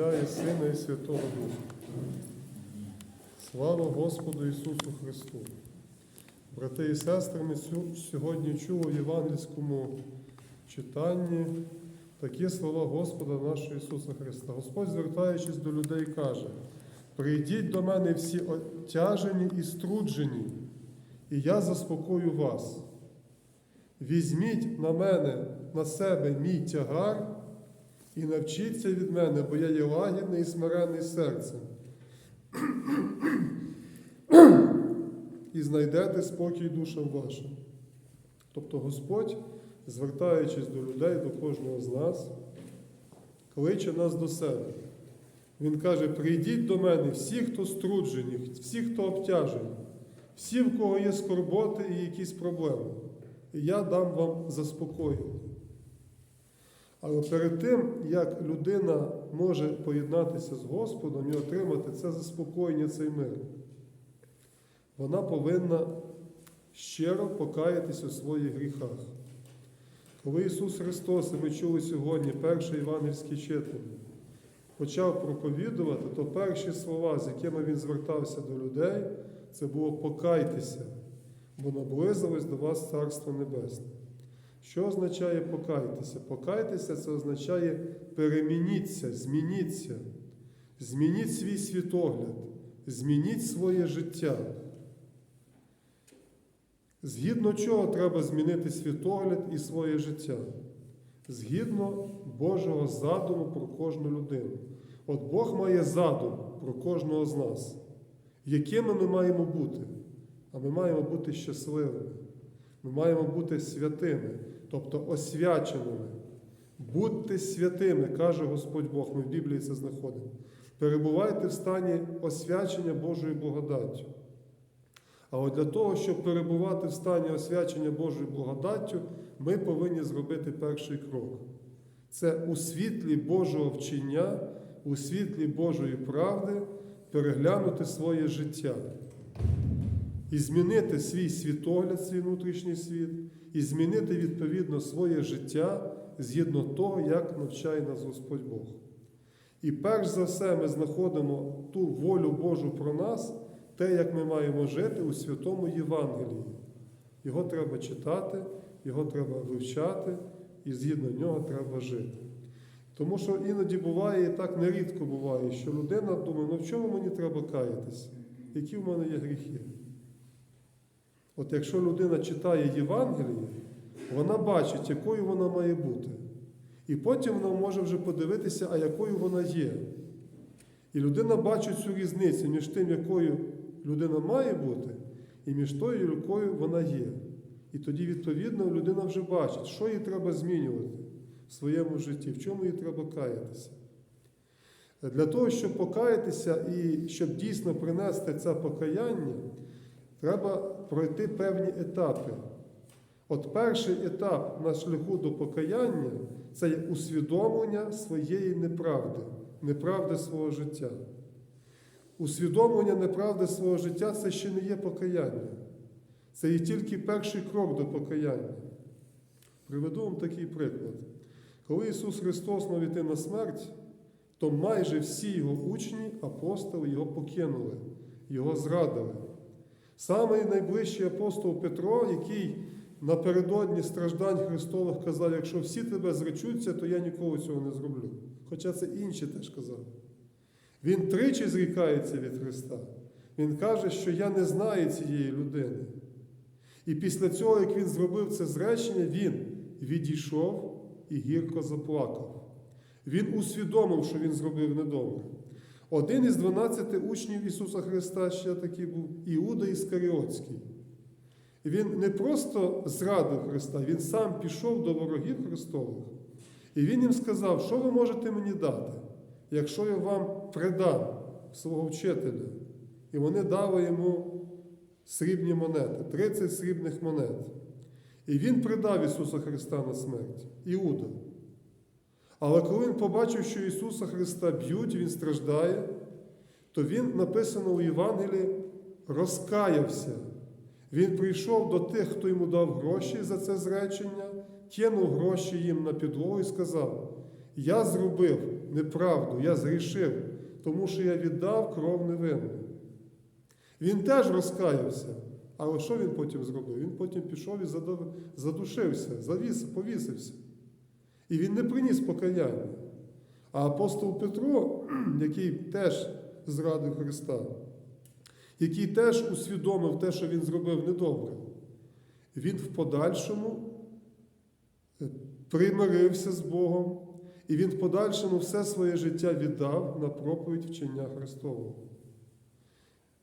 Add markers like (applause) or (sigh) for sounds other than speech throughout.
І Сина і Святого Духа. Слава Господу Ісусу Христу! Брати і сестри, ми сьогодні чули в євангельському читанні такі слова Господа нашого Ісуса Христа. Господь, звертаючись до людей, каже: Прийдіть до мене всі отяжені і струджені, і я заспокою вас. Візьміть на мене на себе мій тягар і навчіться від мене, бо я є лагідний і смиренний серцем. (clears throat) І знайдете спокій душам вашим. Тобто Господь, звертаючись до людей, до кожного з нас, кличе нас до себе. Він каже: прийдіть до мене всі, хто струджені, всі, хто обтяжені, всі, в кого є скорботи і якісь проблеми. І я дам вам заспокоєння. Але перед тим, як людина може поєднатися з Господом і отримати це заспокоєння, цей мир, вона повинна щиро покаятися у своїх гріхах. Коли Ісус Христос, і ми чули сьогодні перший євангельський читання, почав проповідувати, то перші слова, з якими він звертався до людей, це було покайтеся, бо наблизилось до вас Царство Небесне. Що означає покайтеся? Покайтеся це означає перемініться, змініться, змініть свій світогляд, змініть своє життя. Згідно чого треба змінити світогляд і своє життя? Згідно Божого задуму про кожну людину. От Бог має задум про кожного з нас, якими ми маємо бути. А ми маємо бути щасливими. Ми маємо бути святими, тобто освяченими. Будьте святими, каже Господь Бог, ми в Біблії це знаходимо. Перебувайте в стані освячення Божою благодаттю. А от для того, щоб перебувати в стані освячення Божою благодаттю, ми повинні зробити перший крок. Це у світлі Божого вчення, у світлі Божої правди переглянути своє життя і змінити свій світогляд, свій внутрішній світ, і змінити відповідно своє життя згідно того, як навчає нас Господь Бог. І перш за все ми знаходимо ту волю Божу про нас, те, як ми маємо жити у святому Євангелії. Його треба читати, його треба вивчати, і згідно нього треба жити. Тому що іноді буває, і так нерідко буває, що людина думає, ну в чому мені треба каятися? Які в мене є гріхи? От якщо людина читає Євангеліє, вона бачить, якою вона має бути. І потім вона може вже подивитися, а якою вона є. І людина бачить цю різницю між тим, якою людина має бути, і між тою, якою вона є. І тоді, відповідно, людина вже бачить, що їй треба змінювати в своєму житті, в чому їй треба каятися. Для того, щоб покаятися і щоб дійсно принести це покаяння, треба пройти певні етапи. От перший етап на шляху до покаяння це є усвідомлення своєї неправди, неправди свого життя. Усвідомлення неправди свого життя це ще не є покаяння. Це є тільки перший крок до покаяння. Приведу вам такий приклад. Коли Ісус Христос мав іти на смерть, то майже всі Його учні, апостоли його покинули, Його зрадили. Самий найближчий апостол Петро, який напередодні страждань Христових казав, якщо всі тебе зречуться, то я ніколи цього не зроблю. Хоча це інші теж казали. Він тричі зрікається від Христа. Він каже, що я не знаю цієї людини. І після цього, як він зробив це зречення, він відійшов і гірко заплакав. Він усвідомив, що він зробив недобре. Один із 12 учнів Ісуса Христа ще такий був Іуда Іскаріотський. Він не просто зрадив Христа, він сам пішов до ворогів Христових. І Він їм сказав, що ви можете мені дати, якщо я вам предам свого вчителя. І вони дали йому срібні монети, 30 срібних монет. І він предав Ісуса Христа на смерть, Іуда. Але коли він побачив, що Ісуса Христа б'ють, Він страждає, то Він, написано у Євангелії, розкаявся. Він прийшов до тих, хто йому дав гроші за це зречення, кинув гроші їм на підлогу і сказав: Я зробив неправду, я згрішив, тому що я віддав кров невинну. Він теж розкаявся. Але що він потім зробив? Він потім пішов і задушився, завіс, повісився. І він не приніс покаяння. А апостол Петро, (clears throat) який теж зрадив Христа, який теж усвідомив те, що він зробив недобре, він в подальшому е, примирився з Богом, і він в подальшому все своє життя віддав на проповідь вчення Христового.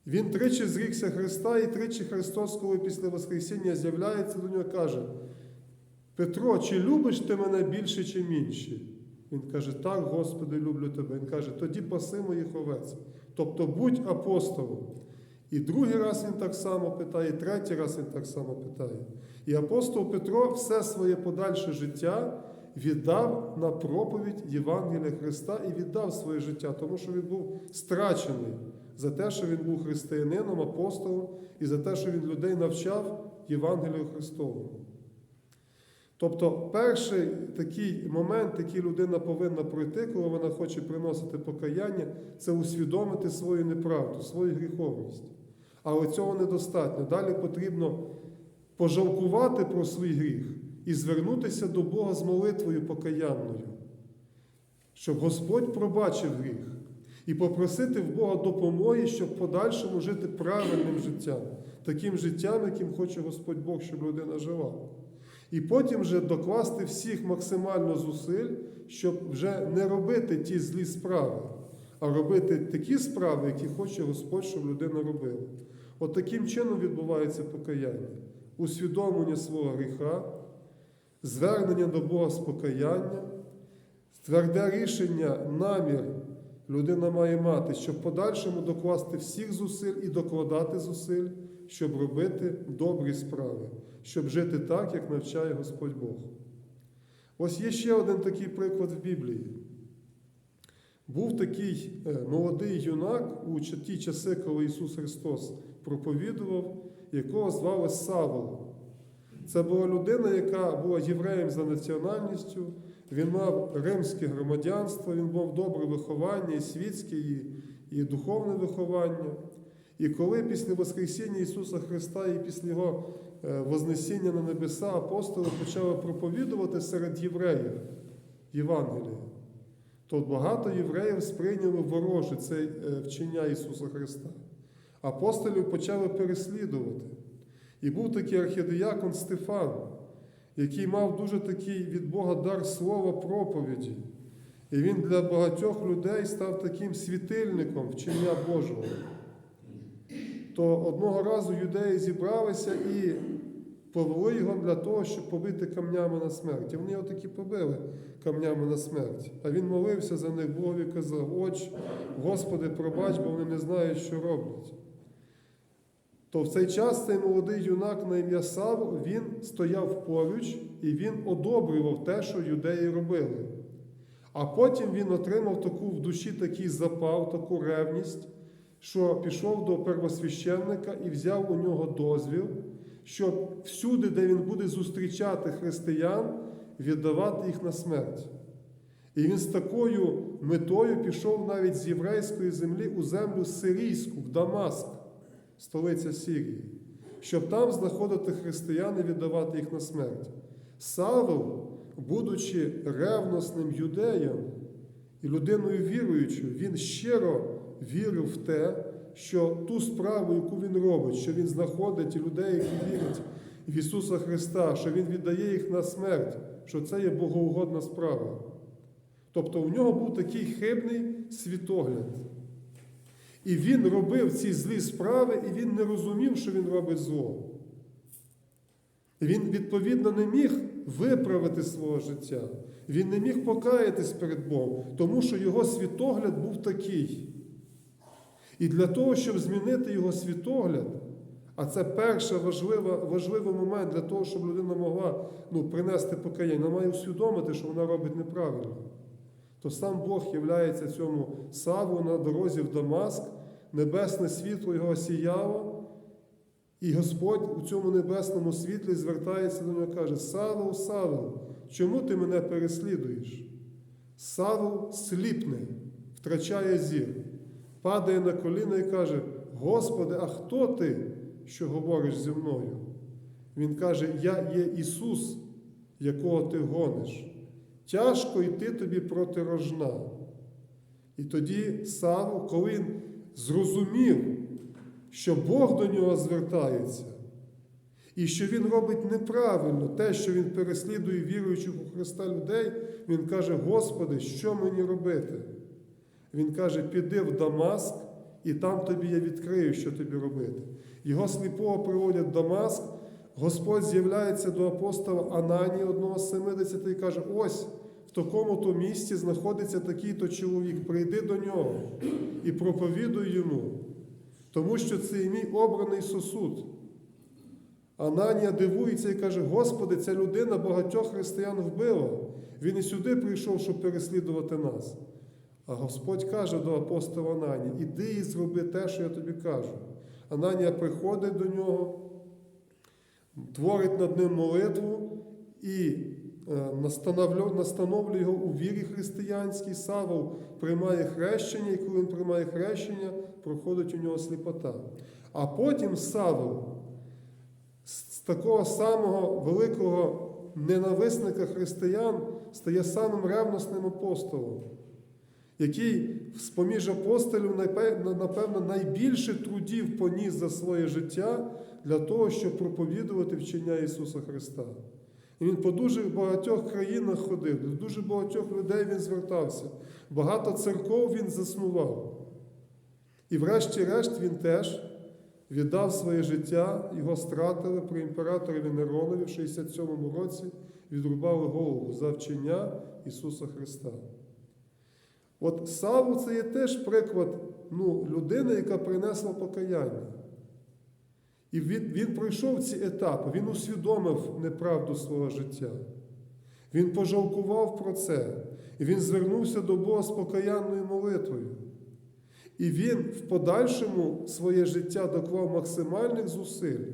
Він тричі зрікся Христа, і тричі Христос, коли після Воскресіння з'являється до нього, каже: Петро, чи любиш ти мене більше, чи інші? Він каже, так, Господи, люблю тебе. Він каже, тоді паси моїх овець. Тобто будь апостолом. І другий раз він так само питає, і третій раз він так само питає. І апостол Петро все своє подальше життя віддав на проповідь Євангелія Христа і віддав своє життя, тому що він був страчений за те, що він був християнином, апостолом, і за те, що він людей навчав Євангелію Христовому. Тобто, перший такий момент, який людина повинна пройти, коли вона хоче приносити покаяння, це усвідомити свою неправду, свою гріховність. Але цього недостатньо. Далі потрібно пожалкувати про свій гріх і звернутися до Бога з молитвою покаянною, щоб Господь пробачив гріх, і попросити в Бога допомоги, щоб в подальшому жити правильним життям, таким життям, яким хоче Господь Бог, щоб людина жила. І потім вже докласти всіх максимально зусиль, щоб вже не робити ті злі справи, а робити такі справи, які хоче Господь, щоб людина робила. От таким чином відбувається покаяння, усвідомлення свого гріха, звернення до Бога з покаянням, тверде рішення, намір людина має мати, щоб подальшому докласти всіх зусиль і докладати зусиль, щоб робити добрі справи, щоб жити так, як навчає Господь Бог. Ось є ще один такий приклад в Біблії. Був такий е, молодий юнак у ті часи, коли Ісус Христос проповідував, якого звали Савол. Це була людина, яка була євреєм за національністю, він мав римське громадянство, він мав добре виховання, і світське, і, і духовне виховання. І коли після Воскресіння Ісуса Христа і після Його е, Вознесіння на небеса апостоли почали проповідувати серед євреїв Євангелія, то багато євреїв сприйняли вороже це е, вчення Ісуса Христа. Апостолів почали переслідувати. І був такий архідіякон Стефан, який мав дуже такий від Бога дар слова проповіді. І він для багатьох людей став таким світильником вчення Божого. То одного разу юдеї зібралися і повели його для того, щоб побити камнями на смерть. І вони його таки побили камнями на смерть. А він молився за них Богові казав, Отче, Господи, пробач, бо вони не знають, що роблять. То в цей час цей молодий юнак на ім'я Савл, він стояв поруч і він одобрював те, що юдеї робили. А потім він отримав таку в душі такий запал, таку ревність, що пішов до первосвященника і взяв у нього дозвіл, щоб всюди, де він буде зустрічати християн, віддавати їх на смерть. І він з такою метою пішов навіть з єврейської землі у землю сирійську, в Дамаск, столиця Сирії, щоб там знаходити християн і віддавати їх на смерть. Савел, будучи ревносним юдеєм і людиною віруючою, він щиро вірив в те, що ту справу, яку він робить, що він знаходить людей, які вірять в Ісуса Христа, що Він віддає їх на смерть, що це є богоугодна справа. Тобто у нього був такий хибний світогляд. І він робив ці злі справи, і він не розумів, що він робить зло. Він, відповідно, не міг виправити свого життя. Він не міг покаятись перед Богом, тому що його світогляд був такий. І для того, щоб змінити його світогляд, а це перший важлива, важливий момент для того, щоб людина могла ну, принести покаяння, вона має усвідомити, що вона робить неправильно. То сам Бог являється цьому Саву на дорозі в Дамаск, небесне світло його осіяло, і Господь у цьому небесному світлі звертається до нього і каже: Савел, Савел, чому ти мене переслідуєш? Савл сліпне, втрачає зір, падає на коліна і каже: Господи, а хто ти, що говориш зі мною? Він каже: Я є Ісус, якого ти гониш. Тяжко йти тобі проти рожна. І тоді Савл, коли він зрозумів, що Бог до нього звертається, і що він робить неправильно те, що він переслідує віруючих у Христа людей, він каже: Господи, що мені робити? Він каже: піди в Дамаск, і там тобі я відкрию, що тобі робити. Його сліпого приводять в Дамаск. Господь з'являється до апостола Ананії, одного з 70, і каже: ось в такому-то місці знаходиться такий-то чоловік, прийди до нього і проповідуй йому, тому що це і мій обраний сосуд. Ананія дивується і каже: Господи, ця людина багатьох християн вбила. Він і сюди прийшов, щоб переслідувати нас. А Господь каже до апостола Ананії, іди і зроби те, що я тобі кажу. Ананія приходить до нього, творить над ним молитву і е, настановлює його у вірі християнській. Савол приймає хрещення, і коли він приймає хрещення, проходить у нього сліпота. А потім Савол з такого самого великого ненависника християн стає самим ревносним апостолом, який з-поміж апостолів, напевно, найбільше трудів поніс за своє життя для того, щоб проповідувати вчення Ісуса Христа. І він по дуже багатьох країнах ходив, до дуже багатьох людей він звертався, багато церков він заснував. І врешті-решт він теж віддав своє життя, його стратили при імператорові Неронові в 67-му році, відрубали голову за вчення Ісуса Христа. От Саву це є теж приклад ну, людини, яка принесла покаяння. І він, він пройшов ці етапи, він усвідомив неправду свого життя. Він пожалкував про це, і він звернувся до Бога з покаянною молитвою. І він в подальшому своє життя доклав максимальних зусиль,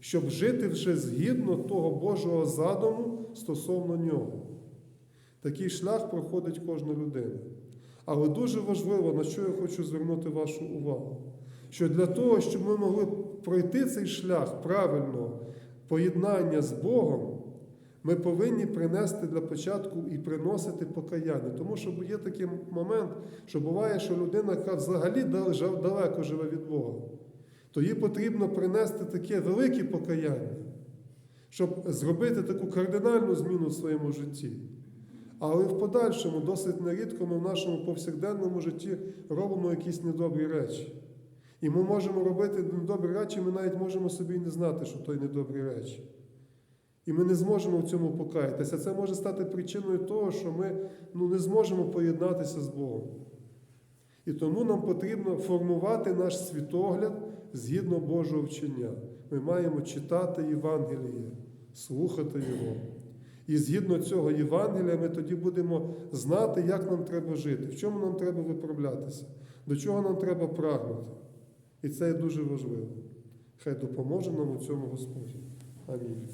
щоб жити вже згідно того Божого задуму стосовно нього. Такий шлях проходить кожна людина. Але дуже важливо, на що я хочу звернути вашу увагу, що для того, щоб ми могли пройти цей шлях правильного поєднання з Богом, ми повинні принести для початку і приносити покаяння. Тому що є такий момент, що буває, що людина, яка взагалі далеко живе від Бога, то їй потрібно принести таке велике покаяння, щоб зробити таку кардинальну зміну в своєму житті. Але в подальшому досить нерідко ми в нашому повсякденному житті робимо якісь недобрі речі. І ми можемо робити недобрі речі, ми навіть можемо собі не знати, що то й недобрі речі. І ми не зможемо в цьому покаятися. Це може стати причиною того, що ми ну, не зможемо поєднатися з Богом. І тому нам потрібно формувати наш світогляд згідно Божого вчення. Ми маємо читати Євангеліє, слухати Його. І згідно цього Євангелія ми тоді будемо знати, як нам треба жити, в чому нам треба виправлятися, до чого нам треба прагнути. І це є дуже важливо. Хай допоможе нам у цьому Господь. Амінь.